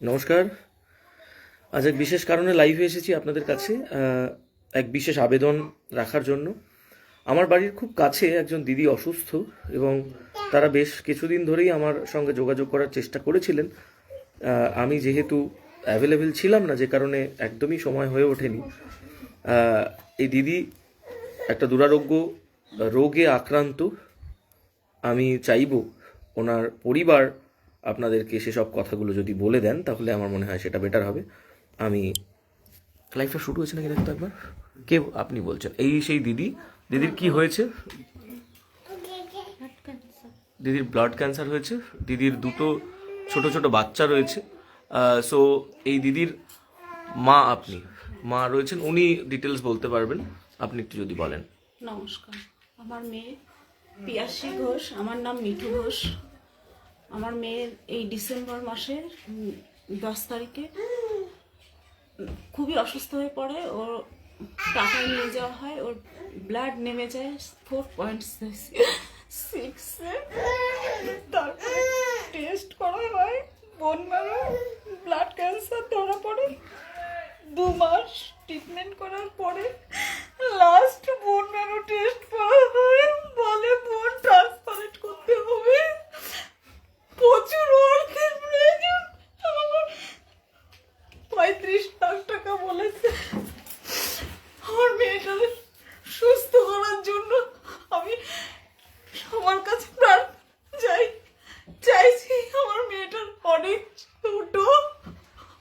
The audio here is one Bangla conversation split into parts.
নমস্কার। আজ এক বিশেষ কারণে লাইভে এসেছি আপনাদের কাছে এক বিশেষ আবেদন রাখার জন্য। আমার বাড়ির খুব কাছে একজন দিদি অসুস্থ এবং তারা বেশ কিছুদিন ধরেই আমার সঙ্গে যোগাযোগ করার চেষ্টা করেছিলেন। আমি যেহেতু অ্যাভেলেবেল ছিলাম না, যে কারণে একদমই সময় হয়ে ওঠেনি। এই দিদি একটা দুরারোগ্য রোগে আক্রান্ত। আমি চাইব ওনার পরিবার আপনাদেরকে সেসব কথাগুলো যদি বলে দেন, তাহলে আমার মনে হয় সেটা বেটার হবে। আমি লাইফটা শুরু হয়েছে নাকি দেখতে একবার? কে আপনি বলছেন? এই সেই দিদি। দিদির কি হয়েছে? দিদির ব্লাড ক্যান্সার হয়েছে। দিদির দুটো ছোট ছোট বাচ্চা রয়েছে। সো এই দিদির মা আপনি। মা রয়েছেন। উনি ডিটেলস বলতে পারবেন। আপনি একটু যদি বলেন। নমস্কার। আমার মেয়ে পিয়াসী ঘোষ। আমার নাম মিঠু ঘোষ। আমার মেয়ের এই ডিসেম্বর মাসের দশ তারিখে খুবই অসুস্থ হয়ে পড়ে, ওর টাকায় নিয়ে যাওয়া হয়, ওর ব্লাড নেমে যায় ফোর পয়েন্ট সিক্সে তারপরে টেস্ট করা হয় বোন ম্যারো ব্লাড ক্যান্সার ধরা পড়ে। দু মাস ট্রিটমেন্ট করার পরে লাস্ট বোন ম্যারো টেস্ট করা হয়, বলে বোন ট্রান্সপ্লান্ট করতে হবে প্রচুর অর্থের প্রয়োজন আমার পঁয়ত্রিশ লাখ টাকা বলেছে আমার মেয়েটাকে সুস্থ করার জন্য আমি সবার কাছে প্রার্থনা চাই চাইছি আমার মেয়েটার ছোট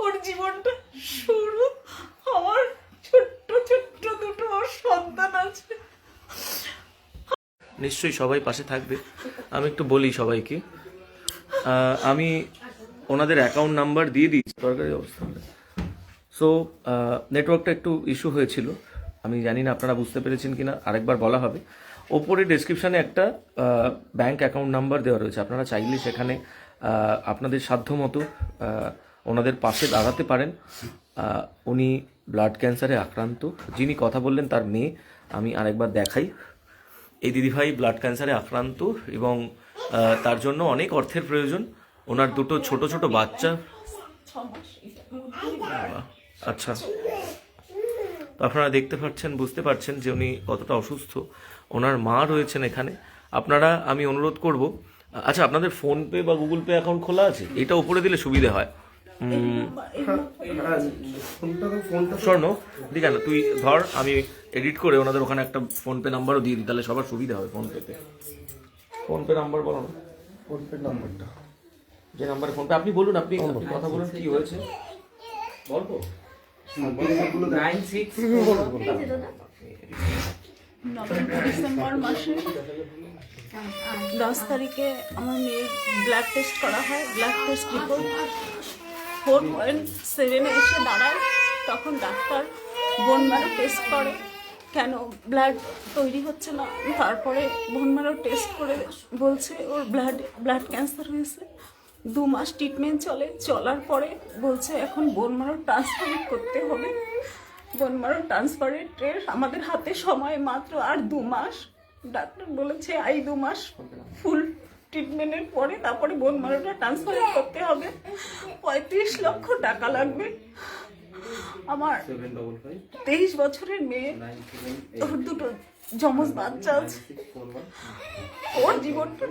ওর জীবনটা শুরু। আমার ছোট্ট ছোট্ট দুটো ওর সন্তান আছে। নিশ্চয়ই সবাই পাশে থাকবে। আমি একটু বলি সবাইকে। আমি ওনাদের অ্যাকাউন্ট নাম্বার দিয়ে দিয়েছি, সরকারি অবস্থা সো নেটওয়ার্কটা একটু ইস্যু হয়েছিল। আমি জানি না আপনারা বুঝতে পেরেছেন কি কিনা, আরেকবার বলা হবে। ওপরে ডেসক্রিপশনে একটা ব্যাংক অ্যাকাউন্ট নাম্বার দেওয়া রয়েছে। আপনারা চাইলে সেখানে আপনাদের সাধ্য মতো ওনাদের পাশে দাঁড়াতে পারেন। উনি ব্লাড ক্যান্সারে আক্রান্ত, যিনি কথা বললেন তার মেয়ে, আমি আরেকবার দেখাই। এই দিদিভাই ব্লাড ক্যান্সারে আক্রান্ত এবং তার জন্য অনেক অর্থের প্রয়োজন। ওনার দুটো ছোট ছোট বাচ্চা। আচ্ছা। আপনারা দেখতে পাচ্ছেন, বুঝতে পারছেন যে উনি কতটা অসুস্থ। ওনার মা রয়েছেন এখানে। আপনারা, আমি অনুরোধ করব আচ্ছা আপনাদের ফোন পে বা গুগল পে অ্যাকাউন্ট খোলা আছে? এটা উপরে দিলে সুবিধা হয়। স্বর্ণ দিকে না তুই ধর আমি এডিট করে ওনাদের ওখানে একটা ফোন পে নাম্বারও দিয়ে দিই তাহলে সবার সুবিধা হবে ফোন পেতে ফোন পে নাম্বার বলো না। ফোন পে নাম্বারটা যে নাম্বারে ফোন পে আপনি বলুন আপনি আপনি কথা বলুন কি হয়েছে? বলব? নাইন সিক্স নভেম্বর ডিসেম্বর মাসে দশ তারিখে আমার মেয়ের ব্লাড টেস্ট করা হয় blood test report four point সেভেনে এসে দাঁড়ায়। তখন ডাক্তার বোন ম্যারো টেস্ট করে, কেন ব্লাড তৈরি হচ্ছে না? তারপরে বোন ম্যারো টেস্ট করে বলছে, ওর ব্লাড ব্লাড ক্যান্সার হয়েছে। দু মাস ট্রিটমেন্ট চলে, চলার পরে বলছে, এখন বোন ম্যারো ট্রান্সপ্লান্ট করতে হবে। বনমারো ট্রান্সফারেন্টের আমাদের হাতে সময় মাত্র আর দু মাস। ডাক্তার বলেছে আই দু মাস ফুল ট্রিটমেন্টের পরে তারপরে বোন মারোটা ট্রান্সফার করতে হবে। পঁয়ত্রিশ লক্ষ টাকা লাগবে। আমার তেইশ বছরের মেয়ে, ওর দুটো জমজ বাচ্চা আছে। ওর জীবনটা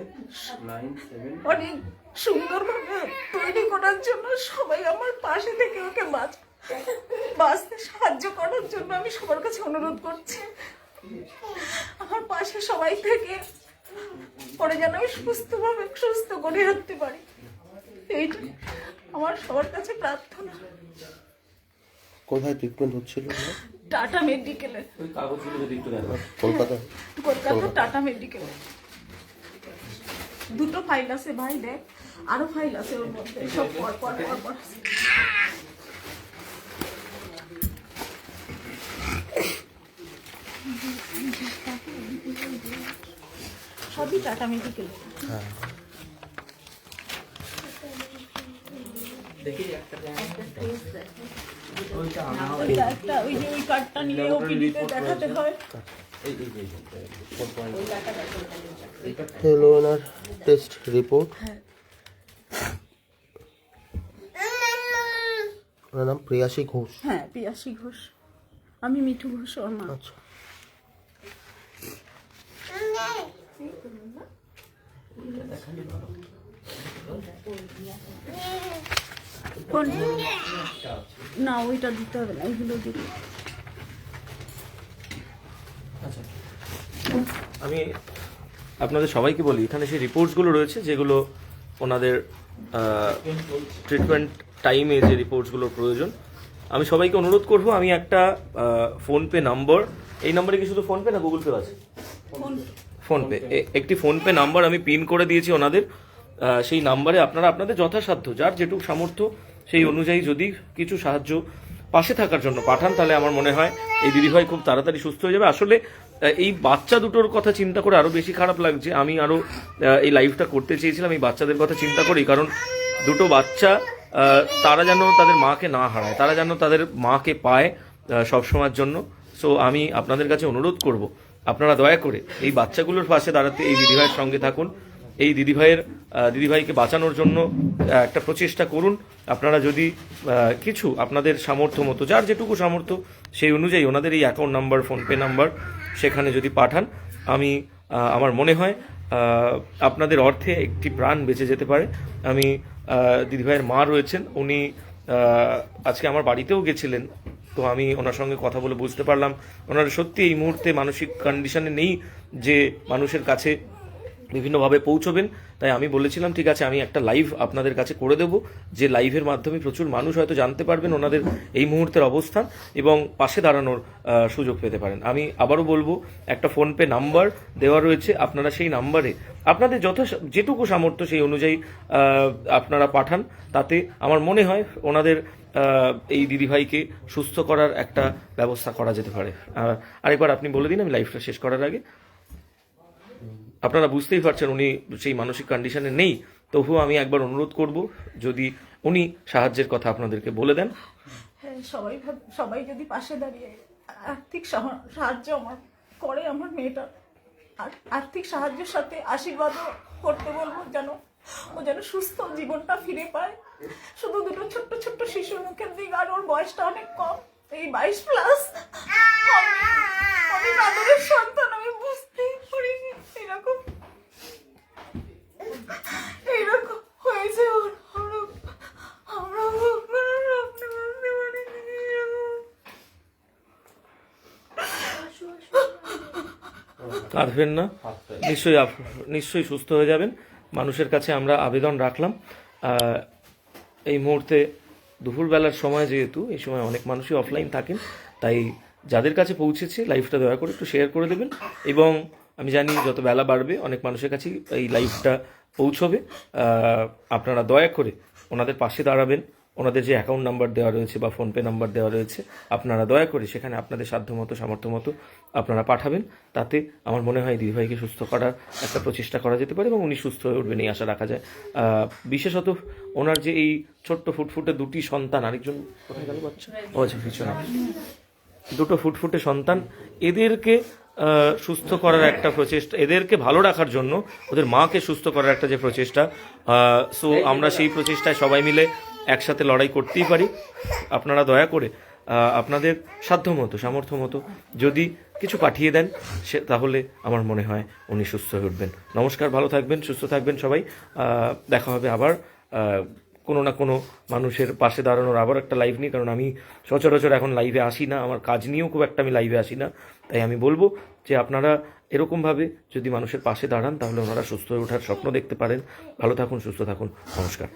অনেক সুন্দরভাবে তৈরি করার জন্য সবাই আমার পাশে থেকে ওকে বাঁচ, বাঁচতে সাহায্য করার জন্য আমি সবার কাছে অনুরোধ করছি। আমার পাশে সবাই থেকে পরে যেন আমি সুস্থভাবে সুস্থ করে রাখতে পারি। এইটা আমার সবার কাছে প্রার্থনা। কোথায় ট্রিটমেন্ট হচ্ছিল? টাটা মেডিকেলে। ওই কাগজগুলো যদি একটু দেখো। কলকাতায়? কলকাতা টাটা মেডিকেলে। দুটো ফাইল আছে ভাই দেখ। আরও ফাইল আছে ওর মধ্যে সব পর পর পর পর আছে। সবই টাটা মেডিকেল ওইটা একটা ওই যে ওই কার্ডটা নিয়ে ওপিডিতে দেখাতে হয়। ওনার টেস্ট রিপোর্ট ওনার নাম প্রিয়াসী ঘোষ। হ্যাঁ পিয়াসী ঘোষ। আমি মিঠু ঘোষ ওর মা। আচ্ছা। না ওইটা দিতে হবে না এগুলো দিলে আমি আপনাদের সবাইকে বলি এখানে সেই রিপোর্টসগুলো রয়েছে যেগুলো ওনাদের ট্রিটমেন্ট টাইমে যে রিপোর্টসগুলোর প্রয়োজন। আমি সবাইকে অনুরোধ করব আমি একটা ফোনপে নাম্বার এই নাম্বারে কি শুধু ফোনপে না গুগল পে আছে? ফোনপে একটি ফোনপে নাম্বার আমি পিন করে দিয়েছি ওনাদের। সেই নাম্বারে আপনারা আপনাদের যথাসাধ্য যার যেটুকু সামর্থ্য সেই অনুযায়ী যদি কিছু সাহায্য পাশে থাকার জন্য পাঠান তাহলে আমার মনে হয় এই দিদিভাই খুব তাড়াতাড়ি সুস্থ হয়ে যাবে। আসলে এই বাচ্চা দুটোর কথা চিন্তা করে আরও বেশি খারাপ লাগছে। আমি আরও আহ, এই লাইভটা করতে চেয়েছিলাম এই বাচ্চাদের কথা চিন্তা করি কারণ দুটো বাচ্চা তারা যেন তাদের মাকে না হারায় তারা যেন তাদের মাকে পায় সব সময়ের জন্য। সো আমি আপনাদের কাছে অনুরোধ করব আপনারা দয়া করে এই বাচ্চাগুলোর পাশে দাঁড়াতে এই দিদিভাইয়ের সঙ্গে থাকুন। এই দিদিভাইয়ের দিদিভাইকে বাঁচানোর জন্য একটা প্রচেষ্টা করুন। আপনারা যদি কিছু আপনাদের সামর্থ্য মতো, যার যেটুকু সামর্থ্য, সেই অনুযায়ী ওনাদের এই অ্যাকাউন্ট নাম্বার ফোনপে নাম্বার সেখানে যদি পাঠান, আমি আমার মনে হয় আপনাদের অর্থে একটি প্রাণ বেঁচে যেতে পারে। আমি দিদিভাইয়ের মা রয়েছেন, উনি আজকে আমার বাড়িতেও গেছিলেন। তো আমি ওনার সঙ্গে কথা বলে বুঝতে পারলাম। ওনারা সত্যি এই মুহূর্তে মানসিক কন্ডিশনে নেই যে মানুষের কাছে বিভিন্নভাবে পৌঁছবেন। তাই আমি বলেছিলাম, ঠিক আছে, আমি একটা লাইভ আপনাদের কাছে করে দেব। যে লাইভের মাধ্যমে প্রচুর মানুষ হয়তো জানতে পারবেন ওনাদের এই মুহূর্তের অবস্থান এবং পাশে দাঁড়ানোর সুযোগ পেতে পারেন। আমি আবারও বলব, একটা ফোনপে নাম্বার দেওয়া রয়েছে। আপনারা সেই নাম্বারে আপনাদের যথা যেটুকু সামর্থ্য সেই অনুযায়ী আপনারা পাঠান। তাতে আমার মনে হয় ওনাদের এই দিদিভাইকে সুস্থ করার একটা ব্যবস্থা করা যেতে পারে। আরেকবার আপনি বলে দিন, আমি লাইফটা শেষ করার আগে। আপনারা বুঝতেই পারছেন উনি সেই মানসিক কন্ডিশনে নেই, তবুও আমি একবার অনুরোধ করব, যদি উনি সাহায্যের কথা আপনাদেরকে বলে দেন। হ্যাঁ সবাই সবাই যদি পাশে দাঁড়িয়ে আর্থিক সাহা- সাহায্য আমার করে আমার মেয়েটা, আর আর্থিক সাহায্যের সাথে আশীর্বাদও করতে বলব যেন ও যেন সুস্থ জীবনটা ফিরে পায়। শুধু দুটো ছোট্ট ছোট্ট শিশুর মুখের দিক, আর ওর বয়সটা অনেক কম। এই বাইশ প্লাস সন্তান আমি বুঝতেই পারিনি এরকম এইরকম হয়েছে ওর আমরা আমরা আপনি বুঝতে পারিনি এরকম কাঁদবেন না। নিশ্চয়ই নিশ্চয়ই সুস্থ হয়ে যাবেন। মানুষের কাছে আমরা আবেদন রাখলাম। এই মুহূর্তে দুপুরবেলার সময় যেহেতু, এই সময় অনেক মানুষই অফলাইন থাকেন, তাই যাদের কাছে পৌঁছেছে লাইভটা দয়া করে একটু শেয়ার করে দেবেন। এবং আমি জানি যত বেলা বাড়বে, অনেক মানুষের কাছেই এই লাইভটা পৌঁছবে। আপনারা দয়া করে ওনাদের পাশে দাঁড়াবেন। ওনাদের যে অ্যাকাউন্ট নাম্বার দেওয়া রয়েছে বা ফোনপে নাম্বার দেওয়া রয়েছে, আপনারা দয়া করে সেখানে আপনাদের সাধ্য মতো সামর্থ্য মতো আপনারা পাঠাবেন। তাতে আমার মনে হয় দিদিভাইকে সুস্থ করার একটা প্রচেষ্টা করা যেতে পারে এবং উনি সুস্থ হয়ে উঠবেন, এই আশা রাখা যায়। বিশেষত ওনার যে এই ছোট্ট ফুটফুটে দুটি সন্তান, আরেকজন কোথায় গেল বাচ্চা? ও আচ্ছা পিছনে। দুটো ফুটফুটে সন্তান, এদেরকে সুস্থ করার একটা প্রচেষ্টা, এদেরকে ভালো রাখার জন্য ওদের মাকে সুস্থ করার একটা যে প্রচেষ্টা সো আমরা সেই প্রচেষ্টায় সবাই মিলে একসাথে লড়াই করতেই পারি। আপনারা দয়া করে আপনাদের সাধ্য মতো, সামর্থ্য মতো যদি কিছু পাঠিয়ে দেন, সে তাহলে আমার মনে হয় উনি সুস্থ হয়ে উঠবেন। নমস্কার, ভালো থাকবেন, সুস্থ থাকবেন সবাই। দেখা হবে আবার। কোনো না কোনো মানুষের পাশে দাঁড়ানোর আবার একটা লাইভ নিয়ে, কারণ আমি সচরাচর এখন লাইভে আসি না, আমার কাজ নিয়েও খুব একটা আমি লাইভে আসি না। তাই আমি বলব যে আপনারা এরকমভাবে যদি মানুষের পাশে দাঁড়ান, তাহলে ওনারা সুস্থ হয়ে ওঠার স্বপ্ন দেখতে পারেন। ভালো থাকুন, সুস্থ থাকুন। নমস্কার।